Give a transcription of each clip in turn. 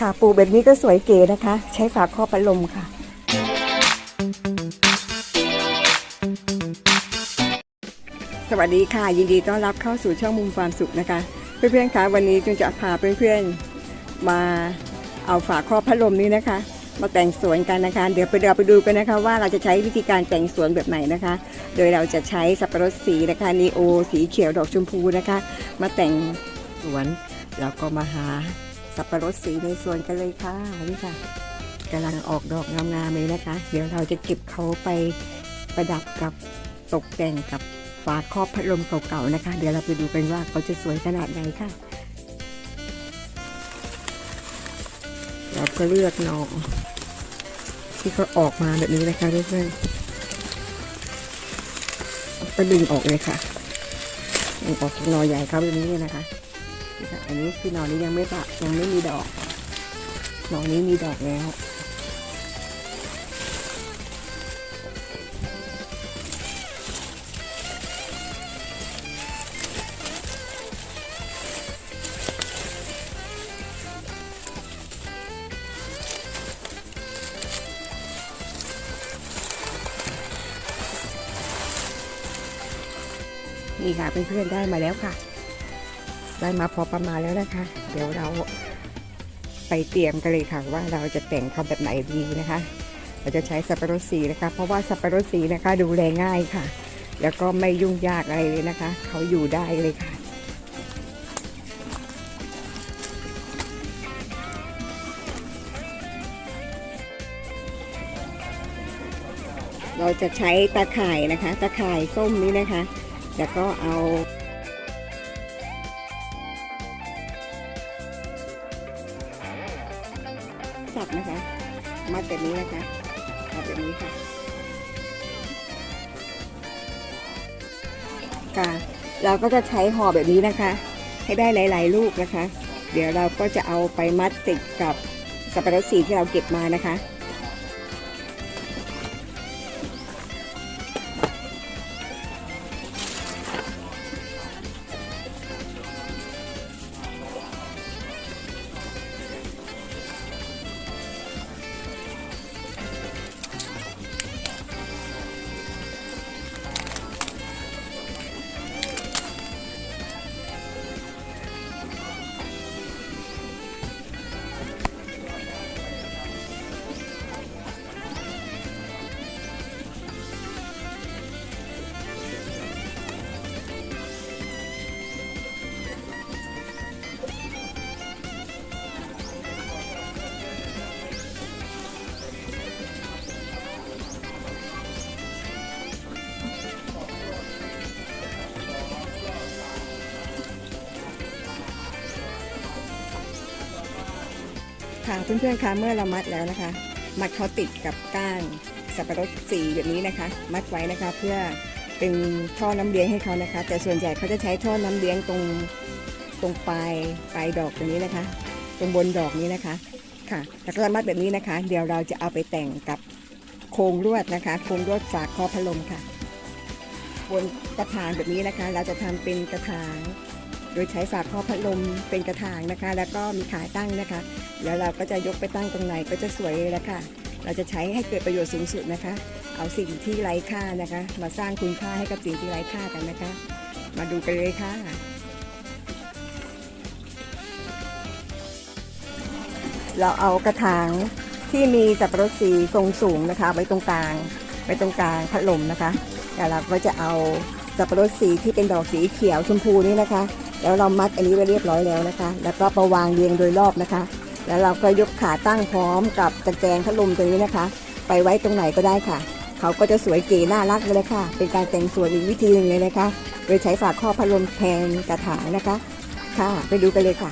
ค่ะปลูกแบบนี้ก็สวยเก๋นะคะ ใช้ฝาครอบพัดลมค่ะ สวัสดีค่ะ ยินดีต้อนรับเข้าสู่ช่องมุมความสุขนะคะ เพื่อนๆคะวันนี้จึงจะพาเพื่อนๆมาเอาฝาครอบพัดลมนี้นะคะ มาแต่งสวนกันนะคะ เดี๋ยวไปเราไปดูกันนะคะ ว่าเราจะใช้วิธีการแต่งสวนแบบไหนนะคะ โดยเราจะใช้สับปะรดสีนะคะนีโอสีเขียวดอกชมพูนะคะ มาแต่งสวนแล้วก็มาหา สับปะรดสีในสวนกันเลยค่ะนี่ค่ะกำลังออกดอกงามๆเลยนะคะ เดี๋ยวเราจะเก็บเขาไปประดับกับตกแต่งกับฝาครอบพัดลมเก่าๆนะคะ เดี๋ยวเราไปดูกันว่าเขาจะสวยขนาดไหนค่ะเราก็เลือกหนอที่เขาออกมาแบบนี้นะคะเพื่อนๆก็ดึงออกเลยค่ะดึงออกจากหนอใหญ่เขาแบบนี้นะคะ นี่ค่ะอันนี้คือหนอนี้ยังไม่ปะยังไม่มีดอก หนอนี้มีดอกแล้วนี่ค่ะเพื่อนๆได้มาแล้วค่ะ ได้มาพอประมาณแล้วนะคะ เดี๋ยวเราไปเตรียมกันเลยค่ะว่าเราจะแต่งเขาแบบไหนดีนะคะ เราจะใช้สับปะรดสีนะคะ เพราะว่าสับปะรดสีนะคะดูแลง่ายค่ะ แล้วก็ไม่ยุ่งยากอะไรเลยนะคะ เขาอยู่ได้เลยค่ะเราจะใช้ตาข่ายนะคะ ตาข่ายส้มนี้นะคะ แล้วก็เอา สับนะคะ มัดแบบนี้นะคะมัดแบบนี้ค่ะค่ะ เราก็จะใช้ห่อแบบนี้นะคะ ให้ได้หลาย ๆ ลูกนะคะ เดี๋ยวเราก็จะเอาไปมัดติดกับสับปะรดสีที่เราเก็บมานะคะ ค่ะเพื่อนๆคะเมื่อเรามัดแล้วนะคะ มัดเขาติดกับก้านสับปะรดสีแบบนี้นะคะ มัดไว้นะคะเพื่อเป็นท่อน้ำเลี้ยงให้เขานะคะ แต่ส่วนใหญ่เขาจะใช้ท่อน้ำเลี้ยงตรงตรงปลายปลายดอกตรงนี้นะคะ ตรงบนดอกนี้นะคะค่ะแล้วก็มัดแบบนี้นะคะ เดี๋ยวเราจะเอาไปแต่งกับโครงลวดนะคะ โครงลวดฝากคอพัดลมค่ะ บนกระถางแบบนี้นะคะ เราจะทำเป็นกระถาง โดยใช้ฝาครอบพัดลมเป็นกระถางนะคะ แล้วก็มีขาตั้งนะคะ แล้วเราก็จะยกไปตั้งตรงไหนก็จะสวยเลยละค่ะ เราจะใช้ให้เกิดประโยชน์สูงสุดนะคะ เอาสิ่งที่ไร้ค่านะคะ มาสร้างคุณค่าให้กับสิ่งที่ไร้ค่ากันนะคะ มาดูกันเลยค่ะเราเอากระถางที่มีสับปะรดสีทรงสูงนะคะ ไว้ตรงกลางไว้ตรงกลางพัดลมนะคะแล้วเราก็จะเอาสับปะรดสีที่เป็นดอกสีเขียวชมพูนี่นะคะ แล้วเรามัดอันนี้ไว้เรียบร้อยแล้วนะคะ แล้วก็ประวางเรียงโดยรอบนะคะ แล้วเราก็ยกขาตั้งพร้อมกับตะแกรงพัดลมตัวนี้นะคะ ไปไว้ตรงไหนก็ได้ค่ะ เขาก็จะสวยเก๋น่ารักเลยค่ะ เป็นการแต่งสวนอีกวิธีหนึ่งเลยนะคะ โดยใช้ฝาข้อพัดลมแทนกระถางนะคะ ค่ะ ไปดูกันเลยค่ะ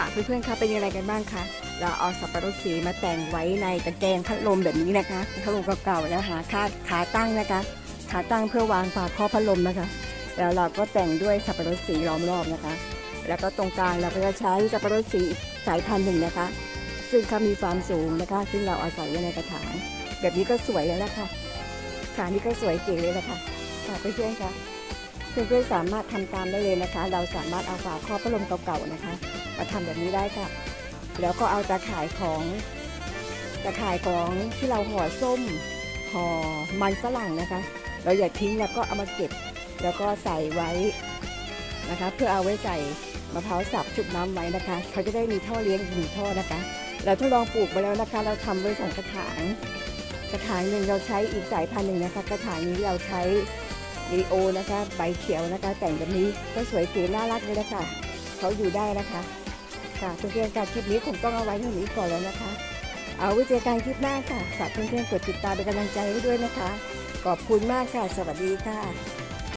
ค่ะเพื่อนๆคะเป็นยังไงกันบ้างคะเราเอาสับปะรดสีมาแต่งไว้ในตะแกรงพัดลมแบบนี้นะคะพัดลมเก่าๆแล้วหาคาดขาตั้งนะคะ ขาตั้งเพื่อวางฝาครอบพัดลมนะคะ แล้วเราก็แต่งด้วยสับปะรดสีล้อมรอบนะคะ แล้วก็ตรงกลางเราก็จะใช้สับปะรดสีสายพันธุ์หนึ่งนะคะ ซึ่งเขามีความสูงนะคะ ซึ่งเราเอาใส่ไว้ในกระถางแบบนี้ก็สวยแล้วนะคะค่ะนี่ก็สวยเก๋เลยนะคะค่ะเพื่อนๆคะเพื่อนๆสามารถทำตามได้เลยนะคะ เราสามารถเอาฝาครอบพัดลมเก่าๆนะคะ มาทำแบบนี้ได้ค่ะ แล้วก็เอาตาข่ายของตาข่ายของที่เราห่อส้มห่อมันฝรั่งนะคะ เราอย่าทิ้งแล้วก็เอามาเก็บ แล้วก็ใส่ไว้นะคะ เพื่อเอาไว้ใส่มะพร้าวสับชุบน้ำไว้นะคะ เขาจะได้มีท่อเลี้ยงหนึ่งท่อนะคะ เราทดลองปลูกไปแล้วนะคะ เราทำไว้สองกระถาง กระถางหนึ่งเราใช้อีกสายพันธุ์หนึ่งนะคะ กระถางนี้เราใช้รีโอนะคะ ใบเขียวนะคะ แต่งแบบนี้ก็สวยเก๋น่ารักเลยนะคะเขาอยู่ได้นะคะ ค่ะเพื่อนๆการคลิปนี้ผมต้องเอาไว้เท่านี้ก่อนแล้วนะคะ เอาไว้เจอกันคลิปหน้าค่ะฝากเพื่อนๆกดติดตามเป็นกำลังใจให้ด้วยนะคะ ขอบคุณมากค่ะ สวัสดีค่ะ